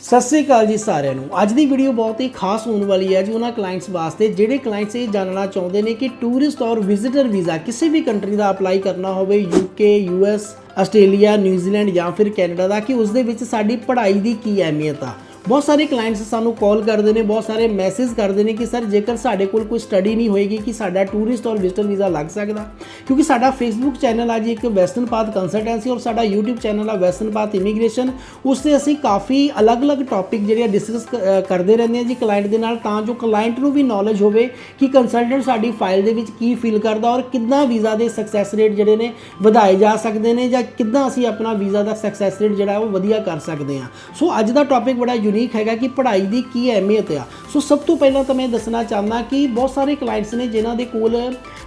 ਸਤਿ ਸ੍ਰੀ ਅਕਾਲ ਜੀ ਸਾਰਿਆਂ ਨੂੰ। ਅੱਜ ਦੀ ਵੀਡੀਓ ਬਹੁਤ ਹੀ ਖਾਸ ਹੋਣ ਵਾਲੀ ਹੈ ਜੀ ਉਹਨਾਂ ਕਲਾਇੰਟਸ ਵਾਸਤੇ। ਜਿਹੜੇ ਕਲਾਇੰਟਸ ਇਹ ਜਾਣਨਾ ਚਾਹੁੰਦੇ ਨੇ ਕਿ ਟੂਰਿਸਟ ਔਰ ਵਿਜ਼ਿਟਰ ਵੀਜ਼ਾ ਕਿਸੇ ਵੀ ਕੰਟਰੀ ਦਾ ਅਪਲਾਈ ਕਰਨਾ ਹੋਵੇ ਯੂਕੇ ਯੂਐਸ ਆਸਟ੍ਰੇਲੀਆ ਨਿਊਜ਼ੀਲੈਂਡ ਜਾਂ ਫਿਰ ਕੈਨੇਡਾ ਦਾ, ਕਿ ਉਸ ਦੇ ਵਿੱਚ ਸਾਡੀ ਪੜ੍ਹਾਈ ਦੀ ਕੀ ਅਹਿਮੀਅਤ ਆ। ਬਹੁਤ ਸਾਰੇ ਕਲਾਇੰਟਸ ਸਾਨੂੰ ਕਾਲ ਕਰਦੇ ਨੇ, ਬਹੁਤ ਸਾਰੇ ਮੈਸੇਜ ਕਰਦੇ ਨੇ ਕਿ ਸਰ ਜੇਕਰ ਸਾਡੇ ਕੋਲ ਕੋਈ ਸਟੱਡੀ ਨਹੀਂ ਹੋਏਗੀ, ਕਿ ਸਾਡਾ ਟੂਰਿਸਟ ਔਰ ਵਿਜ਼ਟਰ ਵੀਜ਼ਾ ਲੱਗ ਸਕਦਾ। ਕਿਉਂਕਿ ਸਾਡਾ ਫੇਸਬੁੱਕ ਚੈਨਲ ਆ ਜੀ ਇੱਕ ਵੈਸਟਰਨ ਪਾਥ ਕੰਸਲਟੈਂਸੀ ਔਰ ਸਾਡਾ YouTube ਚੈਨਲ ਆ ਵੈਸਟਰਨ ਪਾਥ ਇਮੀਗ੍ਰੇਸ਼ਨ ਉਸ ਤੇ ਅਸੀਂ ਕਾਫੀ ਅਲੱਗ-ਅਲੱਗ ਟੌਪਿਕ ਜਿਹੜੇ ਆ ਡਿਸਕਸ ਕਰਦੇ ਰਹਿੰਦੇ ਆ ਜੀ ਕਲਾਇੰਟ ਦੇ ਨਾਲ, ਤਾਂ ਜੋ ਕਲਾਇੰਟ ਨੂੰ ਵੀ ਨੌਲੇਜ ਹੋਵੇ ਕਿ ਕੰਸਲਟੈਂਟ ਸਾਡੀ ਫਾਈਲ ਦੇ ਵਿੱਚ ਕੀ ਫੀਲ ਕਰਦਾ ਔਰ ਕਿੰਨਾ ਵੀਜ਼ਾ ਦੇ ਸਕਸੈਸ ਰੇਟ ਜਿਹੜੇ ਨੇ ਵਧਾਏ ਜਾ ਸਕਦੇ ਨੇ ਜਾਂ ਕਿੱਦਾਂ ਅਸੀਂ ਆਪਣਾ ਵੀਜ਼ਾ ਦਾ ਸਕਸੈਸ ਰੇਟ ਜਿਹੜਾ ਉਹ ਵਧੀਆ ਕਰ ਸਕਦੇ ਆ ਸੋ ਅੱਜ ਦਾ ਟੌਪਿਕ ਬੜਾ ਯੂਨੀਕ ਹੈਗਾ ਕਿ ਪੜ੍ਹਾਈ ਦੀ ਕੀ ਅਹਿਮੀਅਤ ਆ। ਸੋ ਸਭ ਤੋਂ ਪਹਿਲਾਂ ਤਾਂ ਮੈਂ ਦੱਸਣਾ ਚਾਹੁੰਦਾ ਕਿ ਬਹੁਤ ਸਾਰੇ ਕਲਾਇੰਟਸ ਨੇ ਜਿਨ੍ਹਾਂ ਦੇ ਕੋਲ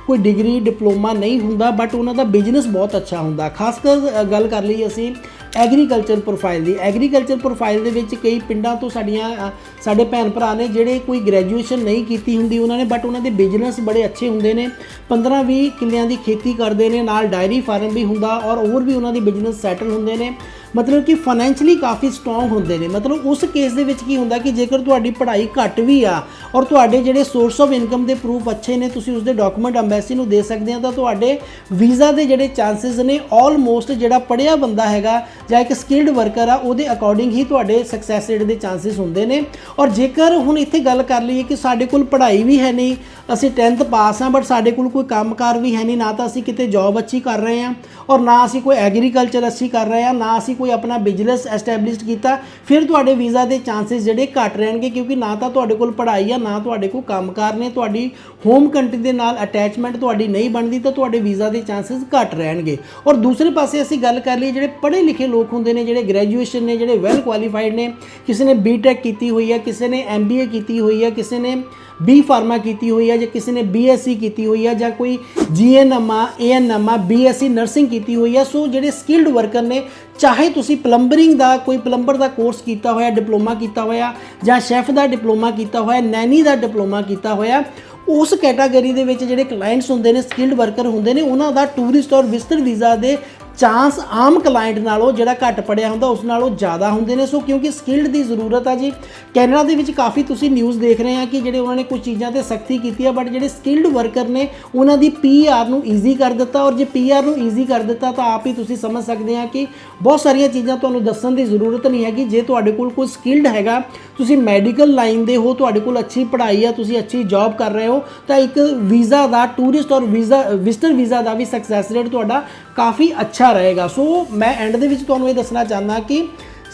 ਕੋਈ ਡਿਗਰੀ ਡਿਪਲੋਮਾ ਨਹੀਂ ਹੁੰਦਾ ਬਟ ਉਹਨਾਂ ਦਾ ਬਿਜ਼ਨਸ ਬਹੁਤ ਅੱਛਾ ਹੁੰਦਾ। ਖਾਸ ਕਰ ਗੱਲ ਕਰ ਲਈ ਅਸੀਂ ਐਗਰੀਕਲਚਰ ਪ੍ਰੋਫਾਈਲ ਦੀ। ਐਗਰੀਕਲਚਰ ਪ੍ਰੋਫਾਈਲ ਦੇ ਵਿੱਚ ਕਈ ਪਿੰਡਾਂ ਤੋਂ ਸਾਡੀਆਂ ਸਾਡੇ ਭੈਣ ਭਰਾ ਨੇ ਜਿਹੜੇ ਕੋਈ ਗ੍ਰੈਜੂਏਸ਼ਨ ਨਹੀਂ ਕੀਤੀ ਹੁੰਦੀ ਉਹਨਾਂ ਨੇ ਬਟ ਉਹਨਾਂ ਦੇ ਬਿਜ਼ਨਸ ਬੜੇ ਅੱਛੇ ਹੁੰਦੇ ਨੇ। 15 20 ਕਿੱਲਿਆਂ ਦੀ ਖੇਤੀ ਕਰਦੇ ਨੇ, ਨਾਲ ਡਾਇਰੀ ਫਾਰਮ ਵੀ ਹੁੰਦਾ ਔਰ ਹੋਰ ਵੀ ਉਹਨਾਂ ਦੇ ਬਿਜ਼ਨਸ ਸੈਟਲ ਹੁੰਦੇ ਨੇ। ਮਤਲਬ ਕਿ ਫਾਈਨੈਂਸ਼ਲੀ ਕਾਫੀ ਸਟਰੋਂਗ ਹੁੰਦੇ ਨੇ। ਮਤਲਬ ਉਸ ਕੇਸ ਦੇ ਵਿੱਚ ਕੀ ਹੁੰਦਾ ਕਿ ਜੇਕਰ ਤੁਹਾਡੀ ਪੜ੍ਹਾਈ ਘੱਟ ਵੀ ਆ ਔਰ ਤੁਹਾਡੇ ਜਿਹੜੇ ਸੋਰਸ ਆਫ ਇਨਕਮ ਦੇ ਪ੍ਰੂਫ ਅੱਛੇ ਨੇ, ਤੁਸੀਂ ਉਸ ਦੇ ਡਾਕੂਮੈਂਟ ਅੰਬੈਸੀ ਨੂੰ ਦੇ ਸਕਦੇ ਆ, ਤਾਂ ਤੁਹਾਡੇ ਵੀਜ਼ਾ ਦੇ ਜਿਹੜੇ ਚਾਂਸਸ ਨੇ ਆਲਮੋਸਟ ਜਿਹੜਾ ਪੜ੍ਹਿਆ ਬੰਦਾ ਹੈਗਾ ਜਾਂ ਇੱਕ ਸਕਿਲਡ ਵਰਕਰ ਆ, ਉਹਦੇ ਅਕੋਰਡਿੰਗ ਹੀ ਤੁਹਾਡੇ ਸਕਸੈਸ ਰੇਟ ਦੇ ਚਾਂਸਸ ਹੁੰਦੇ ਨੇ। ਔਰ ਜੇਕਰ ਹੁਣ ਇੱਥੇ ਗੱਲ ਕਰ ਲਈਏ ਕਿ ਸਾਡੇ ਕੋਲ ਪੜ੍ਹਾਈ ਵੀ ਹੈ ਨਹੀਂ, ਅਸੀਂ 10th ਪਾਸ ਆ ਬਟ ਸਾਡੇ ਕੋਲ ਕੋਈ ਕੰਮਕਾਰ ਵੀ ਹੈ ਨਹੀਂ, ਨਾ ਤਾਂ ਅਸੀਂ ਕਿਤੇ ਜੌਬ ਅੱਛੀ ਕਰ ਰਹੇ ਆ, ਔਰ ਨਾ ਅਸੀਂ ਕੋਈ ਐਗਰੀਕਲਚਰ ਅੱਛੀ ਕਰ ਰਹੇ ਆ, ਨਾ ਅਸੀਂ ਕੋਈ ਆਪਣਾ ਬਿਜ਼ਨਸ ਐਸਟੈਬਲਿਸ਼ਡ ਕੀਤਾ, ਫਿਰ ਤੁਹਾਡੇ ਵੀਜ਼ਾ ਦੇ ਚਾਂਸਸ ਜਿਹੜੇ ਘੱਟ ਰਹਿਣਗੇ, ਕਿਉਂਕਿ ਨਾ ਤਾਂ ਤੁਹਾਡੇ ਕੋਲ ਪੜ੍ਹਾਈ ਆ, ਨਾ ਤੁਹਾਡੇ ਕੋਲ ਕੰਮਕਾਰ ਨੇ, ਤੁਹਾਡੀ ਹੋਮ ਕੰਟਰੀ ਦੇ ਨਾਲ ਅਟੈਚਮੈਂਟ ਤੁਹਾਡੀ ਨਹੀਂ ਬਣਦੀ, ਤਾਂ ਤੁਹਾਡੇ ਵੀਜ਼ਾ ਦੇ ਚਾਂਸਸ ਘੱਟ ਰਹਿਣਗੇ। ਔਰ ਦੂਸਰੇ ਪਾਸੇ ਅਸੀਂ ਗੱਲ ਕਰ ਲਈ ਜਿਹੜੇ ਪੜ੍ਹੇ ਲਿਖੇ ਲੋਕ ਹੁੰਦੇ ਨੇ, ਜਿਹੜੇ ਗ੍ਰੈਜੂਏਸ਼ਨ ਨੇ, ਜਿਹੜੇ ਵੈਲ ਕੁਆਲੀਫਾਈਡ ਨੇ, ਕਿਸੇ ਨੇ ਬੀਟੈਕ ਕੀਤੀ ਹੋਈ ਹੈ ਕਿਸੇ ਨੇ ਐਮਬੀਏ ਕੀਤੀ ਹੋਈ ਹੈ ਕਿਸੇ ਨੇ ਬੀ ਫਾਰਮਾ ਕੀਤੀ ਹੋਈ ਹੈ ਜਾਂ ਕਿਸੇ ਨੇ ਬੀਐਸਸੀ ਕੀਤੀ ਹੋਈ ਹੈ ਜਾਂ ਕੋਈ ਜੀਐਨਐਮ ਆ ਏਐਨਐਮ ਆ ਬੀਐਸਸੀ ਨਰਸਿੰਗ ਕੀਤੀ ਹੋਈ ਹੈ ਸੋ ਜਿਹੜੇ ਸਕਿਲਡ ਵਰਕਰ ਨੇ, ਚਾਹੇ ਤੁਸੀਂ ਪਲੰਬਰਿੰਗ ਦਾ ਕੋਈ ਪਲੰਬਰ ਦਾ ਕੋਰਸ ਕੀਤਾ ਹੋਇਆ ਡਿਪਲੋਮਾ ਕੀਤਾ ਹੋਇਆ, ਜਾਂ ਸ਼ੈਫ ਦਾ ਡਿਪਲੋਮਾ ਕੀਤਾ ਹੋਇਆ ਨੈਨੀ ਦਾ ਡਿਪਲੋਮਾ ਕੀਤਾ ਹੋਇਆ, ਉਸ ਕੈਟਾਗਰੀ ਦੇ ਵਿੱਚ ਜਿਹੜੇ ਕਲਾਇੰਟਸ ਹੁੰਦੇ ਨੇ ਸਕਿਲਡ ਵਰਕਰ ਹੁੰਦੇ ਨੇ, ਉਹਨਾਂ ਦਾ ਟੂਰਿਸਟ ਔਰ ਵਿਜ਼ਟਰ ਵੀਜ਼ਾ ਦੇ ਚਾਂਸ ਆਮ ਕਲਾਇੰਟ ਨਾਲੋਂ ਜਿਹੜਾ ਘੱਟ ਪੜਿਆ ਹੁੰਦਾ, ਉਸ ਨਾਲੋਂ ਜ਼ਿਆਦਾ ਹੁੰਦੇ ਨੇ। ਸੋ ਕਿਉਂਕਿ ਸਕਿਲਡ ਦੀ ਜ਼ਰੂਰਤ ਆ ਜੀ ਕੈਨੇਡਾ ਦੇ ਵਿੱਚ ਕਾਫੀ ਤੁਸੀਂ ਨਿਊਜ਼ ਦੇਖ ਰਹੇ ਆ ਕਿ ਜਿਹੜੇ ਉਹਨਾਂ ਨੇ ਕੁਝ ਚੀਜ਼ਾਂ ਤੇ ਸਖਤੀ ਕੀਤੀ ਆ ਬਟ ਜਿਹੜੇ ਸਕਿਲਡ ਵਰਕਰ ਨੇ, ਉਹਨਾਂ ਦੀ ਪੀਆਰ ਨੂੰ ਈਜ਼ੀ ਕਰ ਦਿੱਤਾ ਔਰ ਜੇ ਪੀਆਰ ਨੂੰ ਈਜ਼ੀ ਕਰ ਦਿੱਤਾ ਤਾਂ ਆਪ ਹੀ ਤੁਸੀਂ ਸਮਝ ਸਕਦੇ ਆ ਕਿ ਬਹੁਤ ਸਾਰੀਆਂ ਚੀਜ਼ਾਂ ਤੁਹਾਨੂੰ ਦੱਸਣ ਦੀ ਜ਼ਰੂਰਤ ਨਹੀਂ ਹੈਗੀ। ਜੇ ਤੁਹਾਡੇ ਕੋਲ ਕੋਈ ਸਕਿਲਡ ਹੈਗਾ, ਤੁਸੀਂ ਮੈਡੀਕਲ ਲਾਈਨ ਦੇ ਹੋ, ਤੁਹਾਡੇ ਕੋਲ ਅੱਛੀ ਪੜ੍ਹਾਈ ਆ, ਤੁਸੀਂ ਅੱਛੀ ਜੌਬ ਕਰ ਰਹੇ ਹੋ, ਤਾਂ ਇੱਕ ਵੀਜ਼ਾ ਦਾ ਟੂਰਿਸਟ ਔਰ ਵੀਜ਼ਾ ਵਿਜ਼ਟਰ ਵੀਜ਼ਾ ਦਾ ਵੀ ਸਕਸੈਸ ਰੇਟ ਤੁਹਾਡਾ ਕਾਫੀ ਅੱਛਾ ਰਹੇਗਾ। ਸੋ ਮੈਂ ਐਂਡ ਦੇ ਵਿੱਚ ਤੁਹਾਨੂੰ ਇਹ ਦੱਸਣਾ ਚਾਹੁੰਦਾ ਕਿ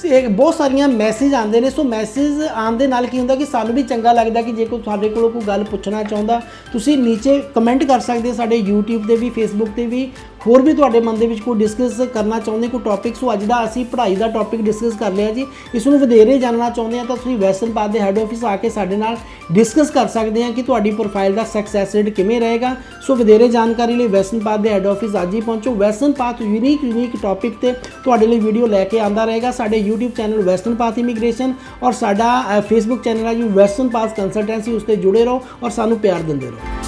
ਇਹ ਬਹੁਤ ਸਾਰੀਆਂ ਮੈਸੇਜ ਆਉਂਦੇ ਨੇ। ਸੋ ਮੈਸੇਜ ਆਉਣ ਦੇ ਨਾਲ ਕੀ ਹੁੰਦਾ ਕਿ ਸਾਨੂੰ ਵੀ ਚੰਗਾ ਲੱਗਦਾ ਕਿ ਜੇ ਕੋਈ ਤੁਹਾਡੇ ਕੋਲੋਂ ਕੋਈ ਗੱਲ ਪੁੱਛਣਾ ਚਾਹੁੰਦਾ, ਤੁਸੀਂ ਨੀਚੇ ਕਮੈਂਟ ਕਰ ਸਕਦੇ ਹੋ ਸਾਡੇ YouTube ਤੇ ਵੀ, Facebook ਤੇ ਵੀ। ਹੋਰ ਵੀ ਤੁਹਾਡੇ ਮਨ ਦੇ ਵਿੱਚ ਕੋਈ ਡਿਸਕਸ ਕਰਨਾ ਚਾਹੁੰਦੇ, ਕੋਈ ਟੌਪਿਕ ਸੋ ਅੱਜ ਦਾ ਅਸੀਂ ਪੜ੍ਹਾਈ ਦਾ ਟੌਪਿਕ ਡਿਸਕਸ ਕਰ ਲਿਆ ਜੀ। ਇਸ ਨੂੰ ਵਧੇਰੇ ਜਾਣਨਾ ਚਾਹੁੰਦੇ ਆ ਤਾਂ ਤੁਸੀਂ ਵੈਸਟਰਨ ਪਾਥ ਦੇ ਹੈੱਡ ਆਫਿਸ ਆ ਕੇ ਸਾਡੇ ਨਾਲ ਡਿਸਕਸ ਕਰ ਸਕਦੇ ਆ ਕਿ ਤੁਹਾਡੀ ਪ੍ਰੋਫਾਈਲ ਦਾ ਸਕਸੈਸ ਰੇਟ ਕਿਵੇਂ ਰਹੇਗਾ। ਸੋ ਵਧੇਰੇ ਜਾਣਕਾਰੀ ਲਈ ਵੈਸਟਰਨ ਪਾਥ ਦੇ ਹੈੱਡ ਆਫਿਸ ਅੱਜ ਹੀ ਪਹੁੰਚੋ। Western Path unique unique topic ਤੇ ਤੁਹਾਡੇ ਲਈ ਵੀਡੀਓ ਲੈ ਕੇ ਆਂਦਾ ਰਹੇਗਾ ਸਾਡੇ YouTube channel Western Path Immigration ਔਰ ਸਾਡਾ ਫੇਸਬੁੱਕ ਚੈਨਲ ਹੈ ਜੀ ਵੈਸਟਰਨ ਪਾਥ ਕੰਸਲਟੈਂਸੀ ਉਸ ਤੇ ਜੁੜੇ ਰਹੋ ਔਰ ਸਾਨੂੰ ਪਿਆਰ ਦਿੰਦੇ ਰਹੋ।